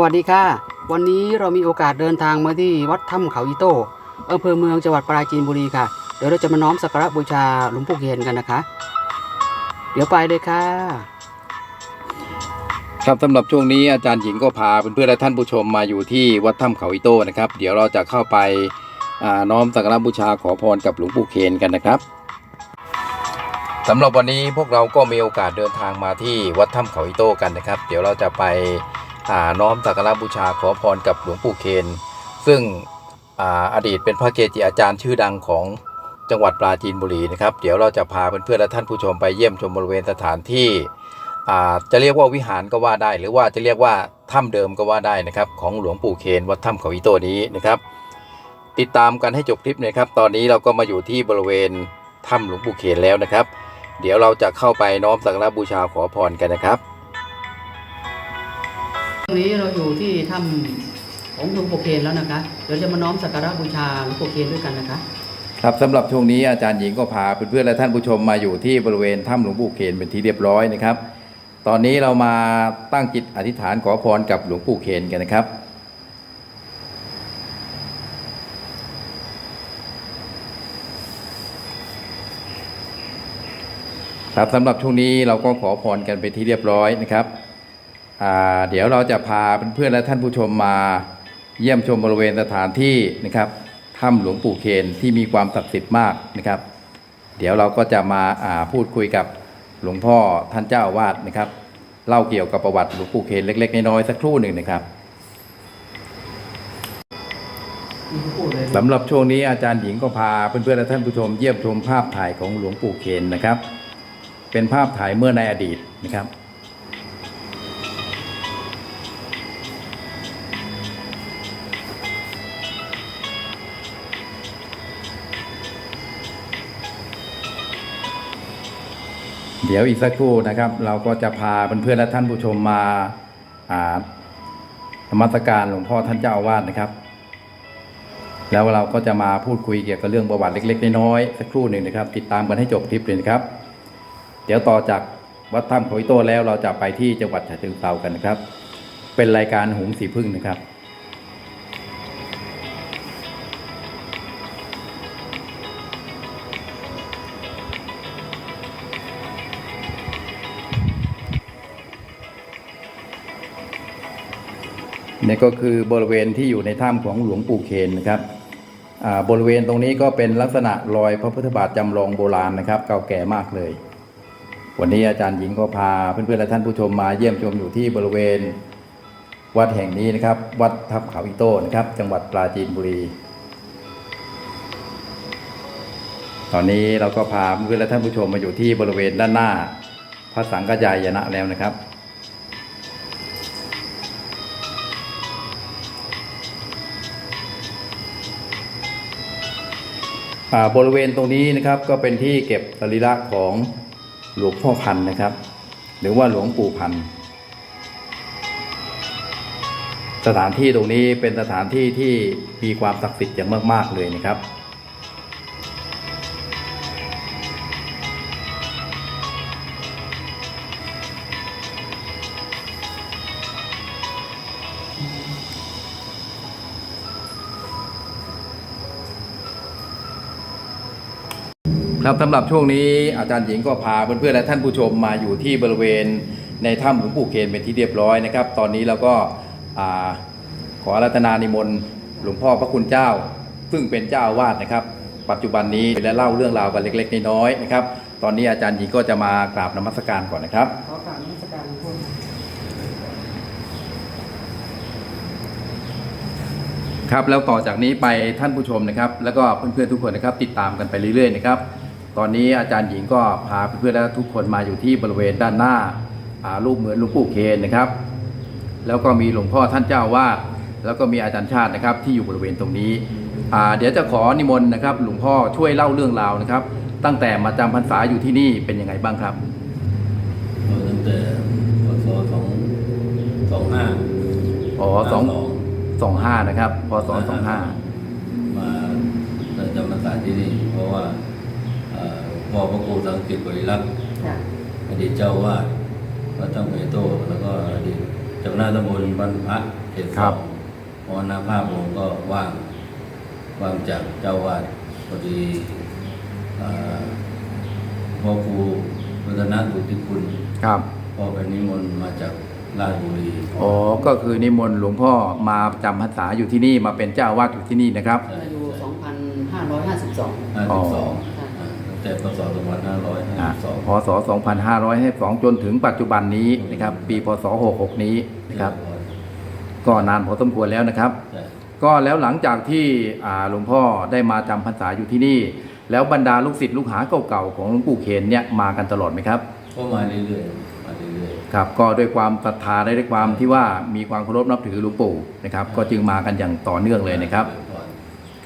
สวัสดีค่ะ วันนี้เรามีโอกาสเดินทางมาที่วัดถ้ำเขาอีโต้อำเภอเมืองจังหวัดปราจีนบุรีค่ะ เดี๋ยวเราจะมาน้อมสักการะบูชาหลวงปู่เคนกันนะคะ เดี๋ยวไปเลยค่ะ ครับสำหรับช่วงนี้อาจารย์หญิงก็พาเพื่อนๆและท่านผู้ชมมาอยู่ที่วัดถ้ำเขาอิโต้นะครับ เดี๋ยวเราจะเข้าไปน้อมสักการะบูชาขอพรกับหลวงปู่เคนกันนะครับสำหรับวันนี้พวกเราก็มีโอกาสเดินทางมาที่วัดถ้ำเขาอิโต้กันนะครับ เดี๋ยวเราจะไป อ่าน้อมสักการะบูชาขอพรกับหลวงปู่เคน ซึ่งออดีตเป็นพระเกจิอาจารย์ชื่อดังของจังหวัดปราจีนบุรีนะครับ เดี๋ยวเราจะพาเพื่อนๆและท่านผู้ชมไปเยี่ยมชมบริเวณสถานที่จะเรียกว่าวิหารก็ว่าได้ หรือว่าจะเรียกว่าถ้ำเดิมก็ว่าได้นะครับของหลวงปู่เคนวัดถ้ำเขาอิโตนี้นะครับ ติดตามกันให้จบคลิปนะครับ ตอนนี้เราก็มาอยู่ที่บริเวณถ้ำหลวงปู่เคนแล้วนะครับ เดี๋ยวเราจะเข้าไปน้อมสักการะบูชาขอพรกันนะครับ วันนี้เราอยู่ที่ถ้ำของหลวงปู่เคนแล้วนะคะ เดี๋ยวจะมาน้อมสักการะบูชาหลวงปู่เคนด้วยกันนะคะ ครับสำหรับช่วงนี้อาจารย์หญิงก็พาเพื่อนๆและท่านผู้ชมมาอยู่ที่บริเวณถ้ำหลวงปู่เคนเป็นที่เรียบร้อยนะครับ ตอนนี้เรามาตั้งจิตอธิษฐานขอพรกับหลวงปู่เคนกันนะครับ ครับสำหรับช่วงนี้เราก็ขอพรกันไปที่เรียบร้อยนะครับ เดี๋ยวเราจะพาเพื่อนๆและท่านผู้ชมมาเยี่ยมชมบริเวณสถานที่นะครับถ้ำหลวงปู่เคนที่มีความศักดิ์สิทธิ์มากนะครับ เดี๋ยวเราก็จะมาาพูดคุยกับหลวงพ่อท่านเจ้าอาวาสนะครับ เล่าเกี่ยวกับประวัติหลวงปู่เคนเล็ก ๆ น้อยๆสักครู่หนึ่งนะครับสำหรับช่วงนี้อาจารย์หญิงก็พาเพื่อนๆและท่านผู้ชมเยี่ยมชมภาพถ่ายของหลวงปู่เคนนะครับ เป็นภาพถ่ายเมื่อในอดีตนะครับ เดี๋ยวอีกสักครู่นะครับ เราก็จะพาเพื่อนๆและท่านผู้ชมมาอ่านมัสการหลวงพ่อท่านเจ้าอาวาสนะครับ แล้วเราก็จะมาพูดคุยเกี่ยวกับเรื่องประวัติเล็กๆน้อยๆสักครู่หนึ่งนะครับ ติดตามกันให้จบคลิปเลยนะครับ เดี๋ยวต่อจากวัดถ้ำเขาอิโต้แล้วเราจะไปที่จังหวัดฉะเชิงเทรากันนะครับ เป็นรายการหงสีพึ่งนะครับ นี่ก็คือบริเวณที่อยู่ในถ้ำของหลวงปู่เคนนะครับบริเวณตรงนี้ก็เป็นลักษณะรอยพระพุทธบาทจำลองโบราณนะครับ เก่าแก่มากเลย วันนี้อาจารย์หญิงก็พาเพื่อนๆและท่านผู้ชมมาเยี่ยมชมอยู่ที่บริเวณวัดแห่งนี้นะครับ วัดทับเขาอิโต้นะครับ จังหวัดปราจีนบุรี ตอนนี้เราก็พาเพื่อนและท่านผู้ชมมาอยู่ที่บริเวณด้านหน้า พระสังฆจายนะแล้วนะครับ บริเวณตรงนี้นะครับก็เป็นที่เก็บสรีระของหลวงพ่อพันธ์นะครับ หรือว่าหลวงปู่พันธ์สถานที่ตรงนี้เป็นสถานที่ที่มีความศักดิ์สิทธิ์อย่างมาก ๆ เลยนะครับ ครับสำหรับช่วงนี้อาจารย์หญิงก็พาเพื่อนๆและท่านผู้ชมมาอยู่ที่บริเวณในถ้ำหลวงปู่เคนเป็นที่เรียบร้อยนะครับ ตอนนี้เราก็ขอรัตนานิมนต์หลวงพ่อพระคุณเจ้า ซึ่งเป็นเจ้าอาวาสนะครับ ปัจจุบันนี้และเล่าเรื่องราวกันเล็ก ๆ น้อยๆนะครับ ตอนนี้อาจารย์หญิงก็จะมากราบนมัสการก่อนนะครับขอกราบนมัสการหลวงพ่อครับแล้วต่อจากนี้ไปท่านผู้ชมนะครับ แล้วก็เพื่อนๆทุกคนนะครับ ติดตามกันไปเรื่อยๆนะครับ ตอนนี้อาจารย์หญิงก็พาเพื่อนๆและทุกคนมาอยู่ที่บริเวณด้านหน้าอ่ารูปเหมือนหลวงปู่เคนนะครับ แล้วก็มีหลวงพ่อท่านเจ้าวาดแล้วก็มีอาจารย์ชาตินะครับที่อยู่บริเวณตรงนี้อ่าเดี๋ยวจะขอนิมนต์นะครับ หลวงพ่อช่วยเล่าเรื่องราวนะครับ ตั้งแต่มาจำพรรษาอยู่ที่นี่เป็นยังไงบ้างครับตั้งแต่พศสองสองห้าอ๋อสองสองห้านะครับพศสองห้ามาได้จำพรรษาที่นี่เพราะว่าเหมอพระครูสังกิตบริรักษ์อดีตเจ้าวาดพระเจ้าเมโต แล้วก็อดีตจ้าหน้าตำบลบ้านพะเขตสองอรณภาพผมก็ว่างว่างจากเจ้าวาดพอดีพ่อครูวัฒนบุติคุณครับพ่อเป็นนิมนต์มาจากราชบุรีอ๋อก็คือนิมนต์หลวงพ่อมาจำพรรษาอยู่ที่นี่มาเป็นเจ้าวาดอยู่ที่นี่นะครับอายู่ 2552 52 แต่พศสองพันห้าร้อยห้าอ่าสิบสองพศ 2552 จนถึงปัจจุบันนี้นะครับ ปี พศ 66 นี้นะครับ ก็นานพอสมควรแล้วนะครับใช่ก็แล้วหลังจากที่อ่าหลวงพ่อได้มาจำพรรษาอยู่ที่นี่ แล้วบรรดาลูกศิษย์ลูกหาเก่าๆของหลวงปู่เขนเนี่ยมากันตลอดไหมครับก็มาเรื่อยๆมาเรื่อยครับ ก็ด้วยความศรัทธาและด้วยความที่ว่ามีความเคารพนับถือหลวงปู่นะครับ ก็จึงมากันอย่างต่อเนื่องๆเลยนะครับก่อน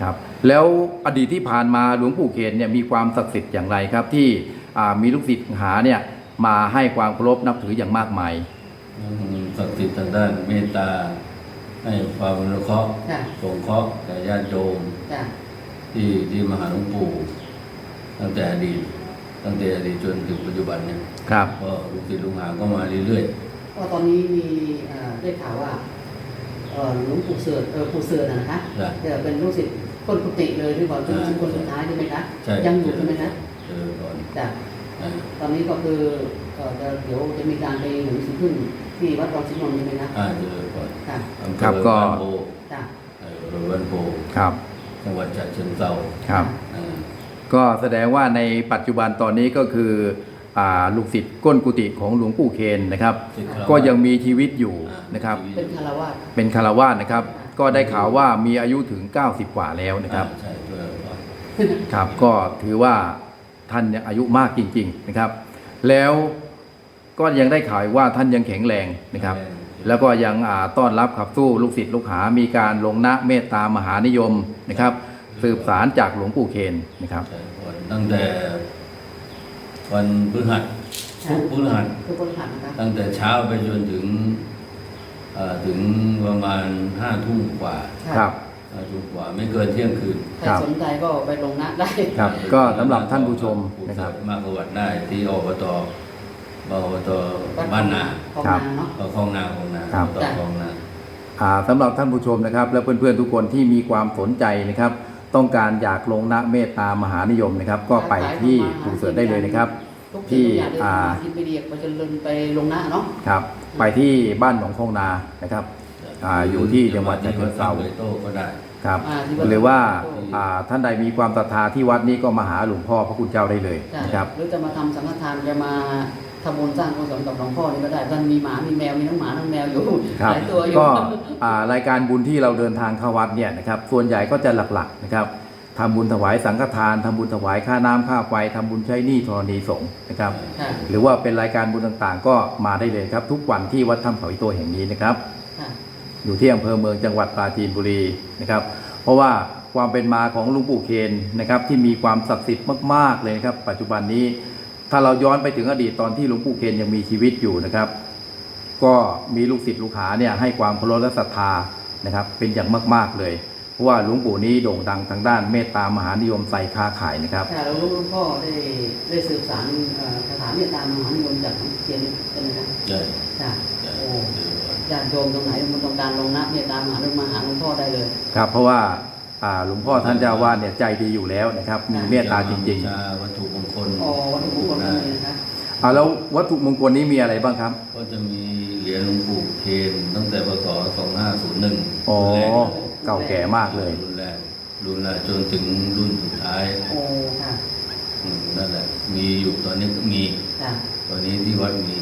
ครับ แล้วอดีตที่ผ่านมาหลวงปู่เขนเนี่ยมีความศักดิ์สิทธิ์อย่างไรครับ ที่อ่ามีลูกศิษย์หาเนี่ยมาให้ความเคารพนับถืออย่างมากมายอืมศักดิ์สิทธิ์ทางด้านเมตตาให้ความอนุเคราะห์จ้ะสงเคราะห์แก่ญาติโยมจ้ะที่ที่มาหาหลวงปู่ตั้งแต่อดีตตั้งแต่อดีตจนถึงปัจจุบันเนี่ยครับก็ลูกศิษย์ลูกหาก็มาเรื่อยก็ตอนนี้มีเอ่อได้ข่าวว่าเอ่อหลวงปู่เสือเออปู่เสือนะนะคะๆนะเดี๋ยวเป็นลูกศิษย์ คนกุฏิเลยที่บอกเป็นลูกศิษย์คนสุดท้ายใช่ไหมคะใช่ยังอยู่ใช่ไหมคะเจอก่อนจ้ะนะตอนนี้ก็คือเอ่อจะเดี๋ยวจะมีการไปหนุนสิพึ่งที่วัดรองสิมนใช่ไหมคะอ่าเจอก่อนค่ะอำเภอครับก็บ้านโพจ้ะเอออำเภอบ้านโพครับจังหวัดฉะเชิงเทราครับอ่าก็แสดงว่าในปัจจุบันตอนนี้ก็คืออ่าลูกศิษย์ก้นกุฏิของหลวงปู่เคนนะครับศิษย์คารวะก็ยังมีชีวิตอยู่นะครับ เป็นคารวาสเป็นคารวาสนะครับ ก็ได้ข่าวว่ามีอายุถึง 90 กว่าแล้วนะครับอ่าใช่เจอก่อนครับก็ถือว่าท่านเนี่ยอายุมากจริง ๆนะครับ แล้วก็ยังได้ข่าวอีกว่าท่านยังแข็งแรงนะครับ แล้วก็ยังอ่าต้อนรับขับสู้ลูกศิษย์ลูกหา มีการลงนะเมตตามหานิยมนะครับ สืบสารจากหลวงปู่เคนนะครับใช่ก่อนตั้งแต่วันพฤหัสทุกพฤหัสคือคนหันนะคะตั้งแต่เช้าไปจนถึงเอ่อ ถึงประมาณห้าทุ่มกว่าครับ ห้าทุ่มกว่าไม่เกินเที่ยงคืนใครสนใจก็ไปลงนะได้ ครับก็สำหรับท่านผู้ชมนะครับ มากประวัติได้ที่อบตอบตบ้านนาของครับนาเนาะ ก็คลองนาคลองนาครับอบตคลองนา อ่าสำหรับท่านผู้ชมนะครับ และเพื่อนๆทุกคนที่มีความสนใจนะครับ ต้องการอยากลงนะเมตตามหานิยมนะครับ ก็ไปที่ปู่เสือได้เลยนะครับ ทุกที่ที่อยากเดินอ่าทางที่ไปเรียกไปจนลงไปลงนะเนาะ ครับ ไปที่บ้านหนองคลองนานะครับอ่าอยู่ที่จังหวัดฉะเชิงเทราเลยโต้ก็ได้ครับอ่าที่วัดหรือว่าโต้อ่าท่านใดมีความศรัทธาที่วัดนี้ก็มาหาหลวงพ่อพระคุณเจ้าได้เลยใช่นะครับ หรือจะมาทำสังฆทานจะมาทำบุญสร้างกุศลกับหลวงพ่อนี่ก็ได้ท่านมีหมามีแมวมีทั้งหมาทั้งแมวอยู่ครับหลายตัวอยู่ ก็อ่ารายการบุญที่เราเดินทางเข้าวัดเนี่ยนะครับส่วนใหญ่ก็จะหลักๆนะครับ ทำบุญถวายสังฆทานทำบุญถวายค่าน้ำค่าไฟทำบุญใช้หนี้ธรณีสงฆ์นะครับค่ะหรือว่าเป็นรายการบุญต่างๆ ก็มาได้เลยครับ ทุกวันที่วัดถ้ำเขาอิโตแห่งนี้นะครับค่ะอยู่ที่อำเภอเมืองจังหวัดปราจีนบุรีนะครับ เพราะว่าความเป็นมาของหลุงปู่เคนนะครับ ที่มีความศักดิ์สิทธิ์มากๆเลยนะครับ ปัจจุบันนี้ถ้าเราย้อนไปถึงอดีตตอนที่หลวงปู่เคนยังมีชีวิตอยู่นะครับ ก็มีลูกศิษย์ลูกหาเนี่ยให้ความเคารพและศรัทธานะครับ เป็นอย่างมากๆเลยเพราะ ว่าหลวงปู่นี้โด่งดังทางด้านเมตตามหานิยมใส่ค้าขายนะครับค่ะแล้วหลวงพ่อได้ได้สืบสานเอ่อคาถาเมตตามหานิยมจากหลวงเทียนใช่ไหมคะใช่ค่ะใช่โอ้ญาติโยมตรงไหนมันต้องการลงนะเมตตามหานิยมมาหาหลวงพ่อได้เลยครับ เพราะว่าอ่าหลวงพ่อท่านเจ้าอาวาดเนี่ยใจดีอยู่แล้วนะครับ มีเมตตาจริงบูชาวัตถุมงคลอ๋อวัตถุมงคลก็มีนะคะๆเอาแล้ววัตถุมงคลนี้มีอะไรบ้างครับ ก็จะมีเหรียญหลวงปู่เคนตั้งแต่พศ2501อ๋อรุ่นแรก เก่าแก่มากเลย รุ่นแรกรุ่นแรกจนถึงรุ่นสุดท้ายโอ้ค่ะอืมนั่นแหละ มีอยู่ตอนนี้ก็มี ค่ะตอนนี้ที่วัดมี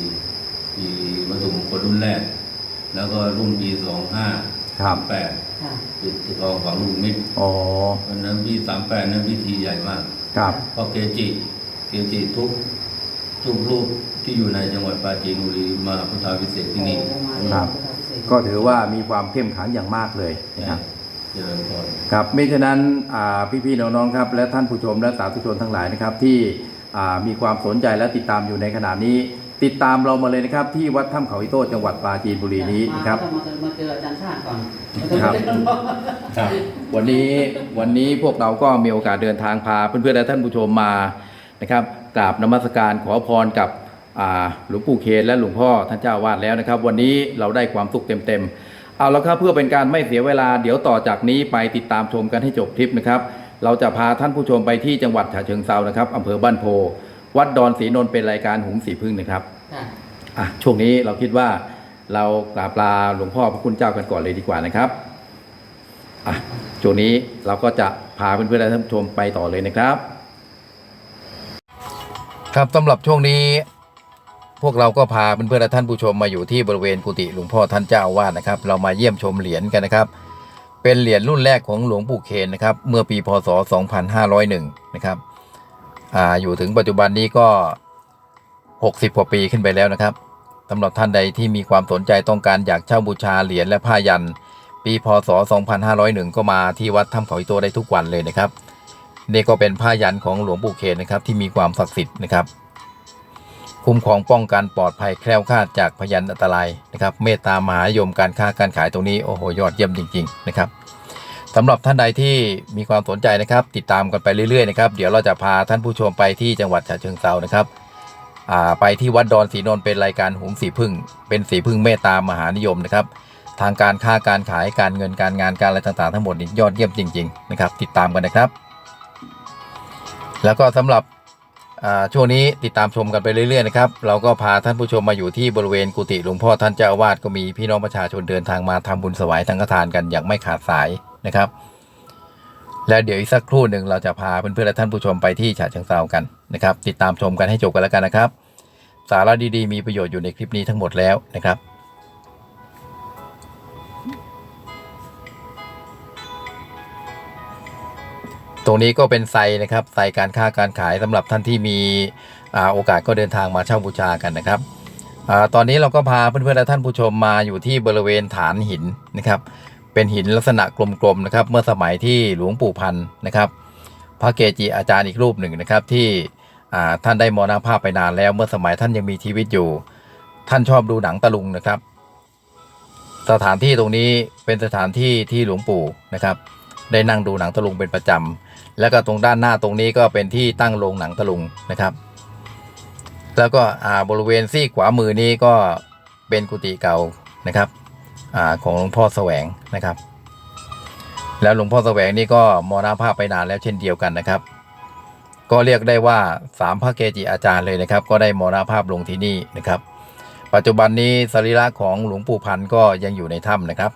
มีวัตถุมงคลรุ่นแรก แล้วก็รุ่นปีสองห้าครับ แปดค่ะปิดทองฝังลูกมิตรอ๋อวันนั้นปีสามแปดนั้นพิธีใหญ่มาก ครับเพราะเกจิเกจิทุกทุกรูปที่อยู่ในจังหวัดปราจีนบุรีมาพุทธาพิเศษกที่นี่ โอ้มาครับพุทธพิเศษ ก็ถือว่ามีความเข้มขังอย่างมากเลยนะครับเจริญพรครับไม่ฉะนั้นอ่าพี่ๆน้องๆครับ และท่านผู้ชมและสาธุชนทั้งหลายนะครับที่อ่ามีความสนใจและติดตามอยู่ในขณะนี้ ติดตามเรามาเลยนะครับ ที่วัดถ้ำเขาอิโต้จังหวัดปราจีนบุรีนี้นะครับมาก็มาเจออาจารย์ชาติก่อนครับวันนี้วันนี้พวกเราก็มีโอกาสเดินทางพาเพื่อนๆและท่านผู้ชมมานะครับกราบนมัสการขอพรกับอ่า หลวงปู่เคนและหลวงพ่อท่านเจ้าอาวาดแล้วนะครับ วันนี้เราได้ความสุขเต็มๆเอาแล้วครับเพื่อเป็นการไม่เสียเวลาเดี๋ยวต่อจากนี้ไปติดตามชมกันให้จบทริปนะครับ เราจะพาท่านผู้ชมไปที่จังหวัดฉะเชิงเซานะครับอำเภอบ้านโพ วัดดอนศรีนนท์เป็นรายการหุงสีพึ่งนะครับอะช่วงนี้เราคิดว่าเรากราบลาหลวงพ่อพระคุณเจ้ากันก่อนเลยดีกว่านะครับอะช่วงนี้เราก็จะพาเพื่อนๆและท่านผู้ชมไปต่อเลยนะครับ ครับสำหรับช่วงนี้ พวกเราก็พาเพื่อนๆและท่านผู้ชมมาอยู่ที่บริเวณกุฏิหลวงพ่อท่านเจ้าอาวาสนะครับ เรามาเยี่ยมชมเหรียญกันนะครับ เป็นเหรียญรุ่นแรกของหลวงปู่เคนนะครับ เมื่อปีพศ 2501 นะครับอ่าอยู่ถึงปัจจุบันนี้ก็ 60 กว่าปีขึ้นไปแล้วนะครับสำหรับท่านใดที่มีความสนใจต้องการอยากเช่าบูชาเหรียญและผ้ายัน ปีพศ 2501 ก็มาที่วัดถ้ำเขาอิโตได้ทุกวันเลยนะครับ นี่ก็เป็นผ้ายันของหลวงปู่เคนนะครับที่มีความศักดิ์สิทธิ์นะครับ คุ้มครองป้องกันปลอดภัยแคล้วคลาดจากพยันอันตรายนะครับเมตตามหานิยมการค้าการขายตรงนี้โอ้โหยอดเยี่ยมจริง ๆ นะครับสำหรับท่านใดที่มีความสนใจนะครับ ติดตามกันไปเรื่อยๆนะครับเดี๋ยวเราจะพาท่านผู้ชมไปที่จังหวัดฉะเชิงเซานะครับไปที่วัดดอนศรีนนท์เป็นรายการหุงสีพึ่ง เป็นสีพึ่งเมตตามหานิยมนะครับ ทางการค้าการขายการเงินการงานการอะไรต่างๆ ทั้งหมดนี่ยอดเยี่ยมจริง ๆ นะครับ ติดตามกันนะครับ แล้วก็สำหรับ ช่วงนี้ติดตามชมกันไปเรื่อยๆนะครับเราก็พาท่านผู้ชมมาอยู่ที่บริเวณกุฏิหลวงพ่อท่านเจ้าอาวาสก็มีพี่น้องประชาชนเดินทางมาทำบุญสวายทังฆทานกันอย่างไม่ขาดสายนะครับ และเดี๋ยวอีกสักครู่หนึ่งเราจะพาเพื่อนๆและท่านผู้ชมไปที่ฉะเชิงเซากันนะครับ ติดตามชมกันให้จบกันแล้วกันนะครับ สาระดีๆมีประโยชน์อยู่ในคลิปนี้ทั้งหมดแล้วนะครับ รงนี้ก็เป็นไซนะครับไซการค้าการขายสำหรับท่านที่มีอโอกาสก็เดินทางมาเช่าบูชากันนะครับอตอนนี้เราก็พาเพื่อนๆและท่านผู้ชมมาอยู่ที่บริเวณฐานหินนะครับ เป็นหินลักษณะกลมๆนะครับ เมื่อสมัยที่หลวงปู่พันธ์นะครับ พระเกจิอาจารย์อีกรูปหนึ่งนะครับ ที่ท่านได้มรณภาพไปนานแล้วเมื่อสมัยท่านยังมีชีวิตอยู่ ท่านชอบดูหนังตะลุงนะครับ สถานที่ตรงนี้เป็นสถานที่ที่หลวงปู่นะครับ ได้นั่งดูหนังตะลุงเป็นประจำ แล้วก็ตรงด้านหน้าตรงนี้ก็เป็นที่ตั้งโรงหนังตะลุงนะครับ แล้วก็อ่าบริเวณซีกขวามือนี้ก็เป็นกุฏิเก่านะครับอ่าของหลวงพ่อแสวงนะครับ แล้วหลวงพ่อแสวงนี่ก็มรณภาพไปนานแล้วเช่นเดียวกันนะครับ ก็เรียกได้ว่าสามพระเกจิอาจารย์เลยนะครับ ก็ได้มรณภาพลงที่นี่นะครับ ปัจจุบันนี้สรีระของหลวงปู่พันธ์ก็ยังอยู่ในถ้ำนะครับ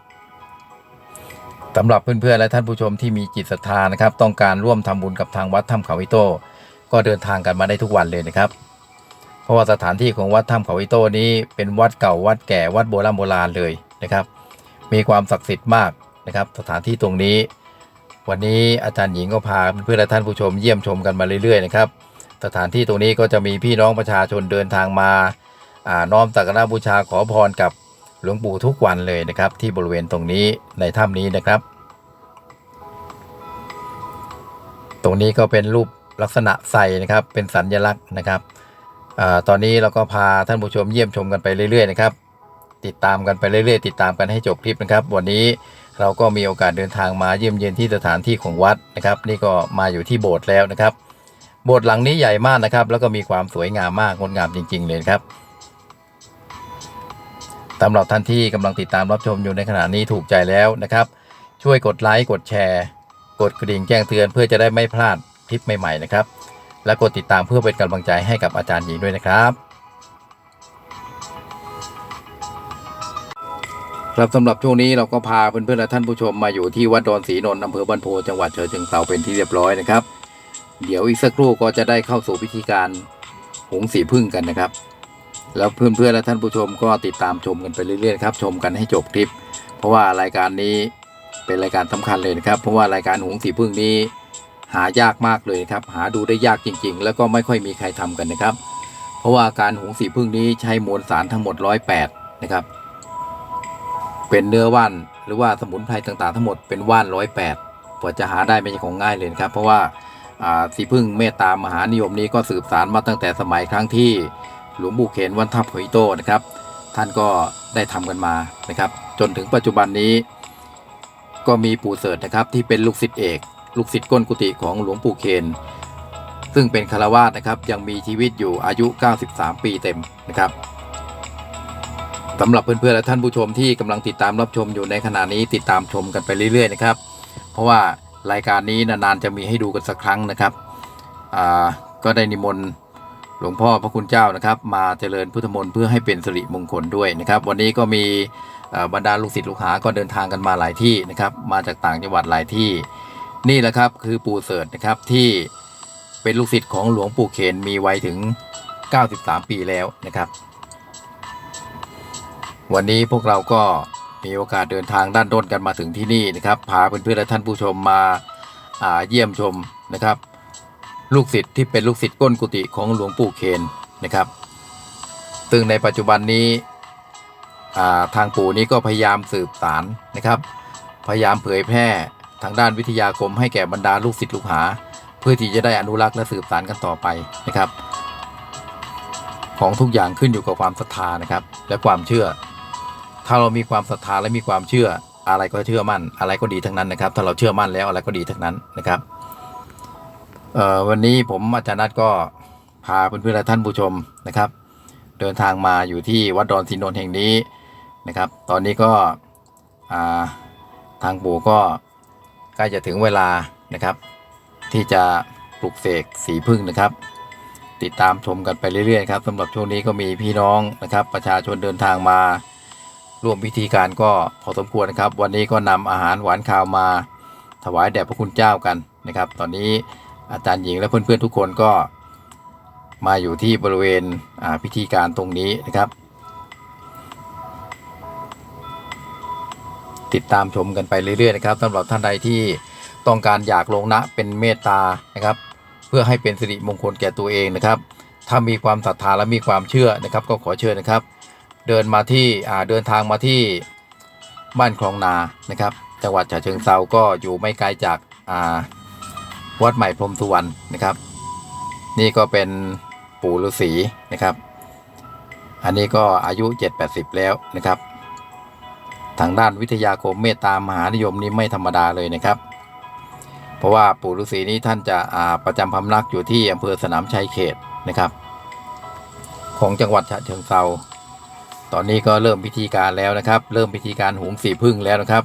สำหรับเพื่อนๆและท่านผู้ชมที่มีจิตศรัทธานะครับ ต้องการร่วมทำบุญกับทางวัดถ้ำเขาอิโต้ก็เดินทางกันมาได้ทุกวันเลยนะครับ เพราะว่าสถานที่ของวัดถ้ำเขาอิโต้นี้เป็นวัดเก่าวัดแก่วัดโบราณโบราณเลยนะครับ มีความศักดิ์สิทธิ์มากนะครับ สถานที่ตรงนี้ วันนี้อาจารย์หญิงก็พาเพื่อนๆและท่านผู้ชมเยี่ยมชมกันมาเรื่อยๆนะครับสถานที่ตรงนี้ก็จะมีพี่น้องประชาชนเดินทางมาอ่าน้อมสักการะบูชาขอพรกับ หลวงปู่ทุกวันเลยนะครับ ที่บริเวณตรงนี้ในถ้ำนี้นะครับ ตรงนี้ก็เป็นรูปลักษณะใส่นะครับ เป็นสัญลักษณ์นะครับอตอนนี้เราก็พาท่านผู้ชมเยี่ยมชมกันไปเรื่อยๆนะครับ ติดตามกันไปเรื่อยๆ ติดตามกันให้จบคลิปนะครับ วันนี้เราก็มีโอกาสเดินทางมาเยี่ยมเยียนที่สถานที่ของวัดนะครับ นี่ก็มาอยู่ที่โบสถ์แล้วนะครับ โบสถ์หลังนี้ใหญ่มากนะครับ แล้วก็มีความสวยงามมากงดงามจริง ๆ เลยครับ สำหรับท่านที่กำลังติดตามรับชมอยู่ในขณะนี้ถูกใจแล้วนะครับ ช่วยกดไลค์กดแชร์ กดกระดิ่งแจ้งเตือนเพื่อจะได้ไม่พลาดคลิปใหม่ๆนะครับ และกดติดตามเพื่อเป็นกำลังใจให้กับอาจารย์หญิงด้วยนะครับครับสำหรับช่วงนี้เราก็พาเพื่อนๆและท่านผู้ชมมาอยู่ที่วัดดอนศรีนนท์อำเภอบ้านโพจังหวัดเชียงเทราเป็นที่เรียบร้อยนะครับ เดี๋ยวอีกสักครู่ก็จะได้เข้าสู่พิธีการหงสีพึ่งกันนะครับ แล้วเพื่อนๆและท่านผู้ชมก็ติดตามชมกันไปเรื่อยๆครับชมกันให้จบคลิป เพราะว่ารายการนี้เป็นรายการสำคัญเลยนะครับ เพราะว่ารายการหงสีพึ่งนี้ หายากมากเลยนะครับ หาดูได้ยากจริง ๆ แล้วก็ไม่ค่อยมีใครทำกันนะครับ เพราะว่าการหงสีพึ่งนี้ใช้มวลสารทั้งหมด 108 นะครับ เป็นเนื้อว่านหรือว่าสมุนไพรต่างๆ ทั้งหมดเป็นว่านร้อยแปดกว่าจะหาได้ไม่ใช่ของง่ายเลยนะครับ เพราะว่าสีพึ่งเมตตามหานิยมนี้ก็สืบสารมาตั้งแต่สมัยครั้งที่ หลวงปู่เขนวันทับหอยโตนะครับ ท่านก็ได้ทำกันมานะครับ จนถึงปัจจุบันนี้ ก็มีปู่เสิร์ชนะครับที่เป็นลูกศิษย์เอก ลูกศิษย์ก้นกุฏิของหลวงปู่เคนซึ่งเป็นคารวาสนะครับยังมีชีวิตอยู่อายุ 93 ปีเต็มนะครับสำหรับเพื่อนๆและท่านผู้ชมที่กำลังติดตามรับชมอยู่ในขณะนี้ติดตามชมกันไปเรื่อยๆนะครับ เพราะว่ารายการนี้นานๆจะมีให้ดูกันสักครั้งนะครับก็ได้นิมนต์ หลวงพ่อพระคุณเจ้านะครับ มาเจริญพุทธมนต์เพื่อให้เป็นสิริมงคลด้วยนะครับ วันนี้ก็มีบรรดาลูกศิษย์ลูกหาก็เดินทางกันมาหลายที่นะครับ มาจากต่างจังหวัดหลายที่ นี่แหละครับคือปู่เสิร์ชนะครับที่เป็นลูกศิษย์ของหลวงปู่เขนมีวัยถึง 93 ปีแล้วนะครับ วันนี้พวกเราก็มีโอกาสเดินทางด้านด้นกันมาถึงที่นี่นะครับพาเพื่อนๆและท่านผู้ชมมาาเยี่ยมชมนะครับ ลูกศิษย์ที่เป็นลูกศิษย์ก้นกุฏิของหลวงปู่เคนนะครับ ซึ่งในปัจจุบันนี้าทางปู่นี้ก็พยายามสืบสารนะครับ พยายามเผยแพร่ทางด้านวิทยาคมให้แก่บรรดาลูกศิษย์ลูกหา เพื่อที่จะได้อนุรักษ์และสืบสานกันต่อไปนะครับ ของทุกอย่างขึ้นอยู่กับความศรัทธานะครับ และความเชื่อ ถ้าเรามีความศรัทธาและมีความเชื่ออะไรก็เชื่อมั่น อะไรก็ดีทั้งนั้นนะครับ ถ้าเราเชื่อมั่นแล้วอะไรก็ดีทั้งนั้นนะครับ วันนี้ผมอาจารย์นัทก็พาเพื่อนๆและท่านผู้ชมนะครับ เดินทางมาอยู่ที่วัดดอนสินนนท์แห่งนี้นะครับ ตอนนี้ก็าทางปู่ก็ใกล้จะถึงเวลานะครับ ที่จะปลุกเสกสีพึ่งนะครับ ติดตามชมกันไปเรื่อยๆครับสำหรับช่วงนี้ก็มีพี่น้องนะครับ ประชาชนเดินทางมาร่วมพิธีการก็พอสมควรนะครับ วันนี้ก็นำอาหารหวานข้าวมาถวายแด่พระคุณเจ้ากันนะครับ ตอนนี้ อาจารย์หญิงและเพื่อนๆทุกคนก็มาอยู่ที่บริเวณพิธีการตรงนี้นะครับ ติดตามชมกันไปเรื่อยๆนะครับสำหรับท่านใดที่ต้องการอยากลงนะเป็นเมตตานะครับ เพื่อให้เป็นสิริมงคลแก่ตัวเองนะครับ ถ้ามีความศรัทธาและมีความเชื่อนะครับ ก็ขอเชิญนะครับ เดินมาที่เดินทางมาที่บ้านคลองนานะครับ จังหวัดฉะเชิงเซาก็อยู่ไม่ไกลจากอ่า วัดใหม่พรมสุวรรณนะครับ นี่ก็เป็นปู่ฤาษีนะครับ อันนี้ก็อายุ7-80 แล้วนะครับ ทางด้านวิทยาคมเมตตามหานิยมนี้ไม่ธรรมดาเลยนะครับ เพราะว่าปู่ฤาษีนี้ท่านจะประจำพำนักอยู่ที่อำเภอสนามชัยเขตนะครับ ของจังหวัดฉะเชิงเซาตอนนี้ก็เริ่มพิธีการแล้วนะครับ เริ่มพิธีการหุงสีพึ่งแล้วนะครับ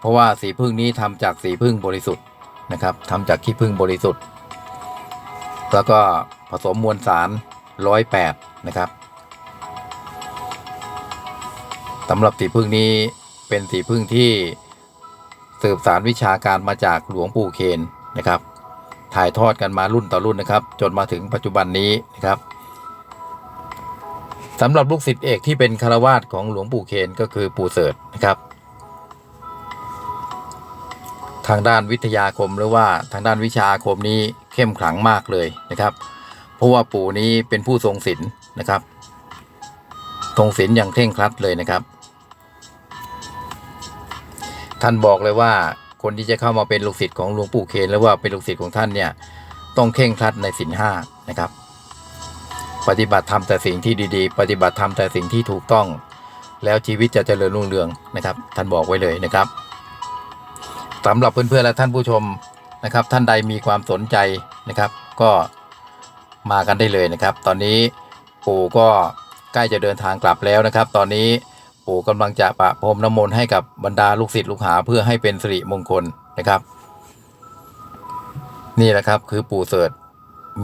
เพราะว่าสีพึ่งนี้ทำจากสีพึ่งบริสุทธิ์ นะครับทำจากขี้พึ่งบริสุทธิ์ แล้วก็ผสมมวลสารร้อยแปดนะครับสำหรับสีพึ่งนี้เป็นสีพึ่งที่สืบสารวิชาการมาจากหลวงปู่เคนนะครับ ถ่ายทอดกันมารุ่นต่อรุ่นนะครับ จนมาถึงปัจจุบันนี้นะครับสำหรับลูกศิษย์เอกที่เป็นคารวาสของหลวงปู่เคนก็คือปู่เสิร์ชนะครับ ทางด้านวิทยาคมหรือว่าทางด้านวิชาคมนี้เข้มขลังมากเลยนะครับ เพราะว่าปู่นี้เป็นผู้ทรงศีลนะครับ ทรงศีลอย่างเคร่งครัดเลยนะครับ ท่านบอกเลยว่าคนที่จะเข้ามาเป็นลูกศิษย์ของหลวงปู่เคนหรือว่าเป็นลูกศิษย์ของท่านเนี่ยต้องเคร่งครัดในศีลห้านะครับ ปฏิบัติทำแต่สิ่งที่ดีๆ ปฏิบัติทำแต่สิ่งที่ถูกต้อง แล้วชีวิตจะเจริญรุ่งเรืองนะครับ ท่านบอกไว้เลยนะครับ สำหรับเพื่อนๆและท่านผู้ชมนะครับ ท่านใดมีความสนใจนะครับ ก็มากันได้เลยนะครับ ตอนนี้ปู่ก็ใกล้จะเดินทางกลับแล้วนะครับ ตอนนี้ปู่กำลังจะประพรมน้ำมนต์ให้กับบรรดาลูกศิษย์ลูกหาเพื่อให้เป็นสิริมงคลนะครับ นี่แหละครับคือปู่เสิร์ช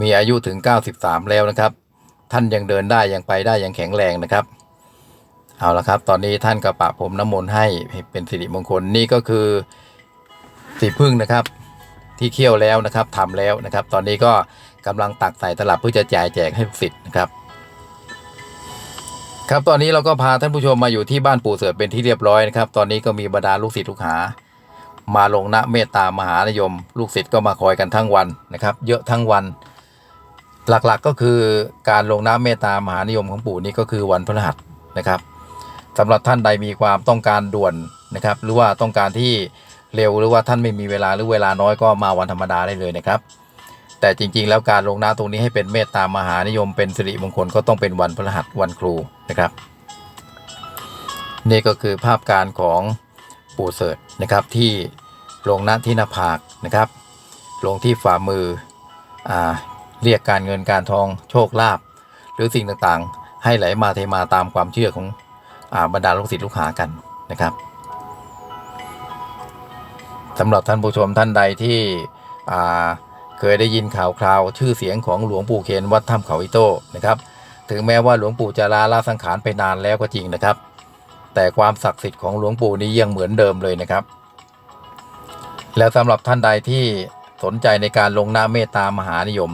มีอายุถึง 93 แล้วนะครับ ท่านยังเดินได้ยังไปได้ยังแข็งแรงนะครับ เอาละครับ ตอนนี้ท่านก็ปะผมน้ำมนต์ให้เป็นสิริมงคลนี่ก็คือ สีพึ่งนะครับ ที่เคี่ยวแล้วนะครับทำแล้วนะครับ ตอนนี้ก็กำลังตักใส่ตลับเพื่อจะแจกแจกให้ลูกศิษย์นะครับ ครับตอนนี้เราก็พาท่านผู้ชมมาอยู่ที่บ้านปู่เสือเป็นที่เรียบร้อยนะครับ ตอนนี้ก็มีบรรดาลูกศิษย์ลูกหา มาลงณเมตตามหานิยม ลูกศิษย์ก็มาคอยกันทั้งวันนะครับ เยอะทั้งวัน หลักๆก็คือการลงน้ำเมตตามหานิยมของปู่นี่ก็คือวันพฤหัสนะครับสำหรับท่านใดมีความต้องการด่วนนะครับ หรือว่าต้องการที่ เร็วหรือว่าท่านไม่มีเวลาหรือเวลาน้อยก็มาวันธรรมดาได้เลยนะครับ แต่จริงๆ แล้วการลงน้ำตรงนี้ให้เป็นเมตตามหานิยมเป็นสิริมงคลก็ต้องเป็นวันพฤหัสวันครูนะครับ นี่ก็คือภาพการของปู่เสิร์ชนะครับที่ลงหน้าที่หน้าผากนะครับ ลงที่ฝ่ามืออ่าเรียกการเงินการทองโชคลาภหรือสิ่งต่างๆ ให้ไหลมาเทมาตามความเชื่อของอาบรรดาลูกศิษย์ลูกหากันนะครับ สำหรับท่านผู้ชมท่านใดที่เคยได้ยินข่าวคราว ชื่อเสียงของหลวงปู่เคนวัดถ้ำเขาอิโต้นะครับ ถึงแม้ว่าหลวงปู่จะลาลาสังขารไปนานแล้วก็จริงนะครับ แต่ความศักดิ์สิทธิ์ของหลวงปู่นี้ยังเหมือนเดิมเลยนะครับ แล้วสำหรับท่านใดที่สนใจในการลงหน้าเมตตามหานิยม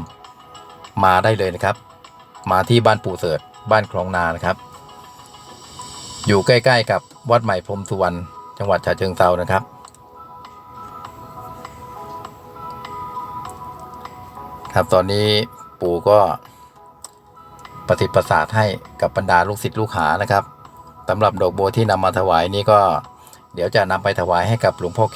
มาได้เลยนะครับ มาที่บ้านปู่เสิร์ชบ้านคลองนานะครับ อยู่ใกล้ ๆ กับวัดใหม่พรมสุวรรณจังหวัดฉะเชิงเทรานะครับ ครับ ตอนนี้ปู่ก็ปฏิปสาทให้กับบรรดาลูกศิษย์ลูกหานะครับสำหรับดอกบัวที่นำมาถวายนี้ก็ เดี๋ยวจะนำไปถวายให้กับหลวงพ่อเค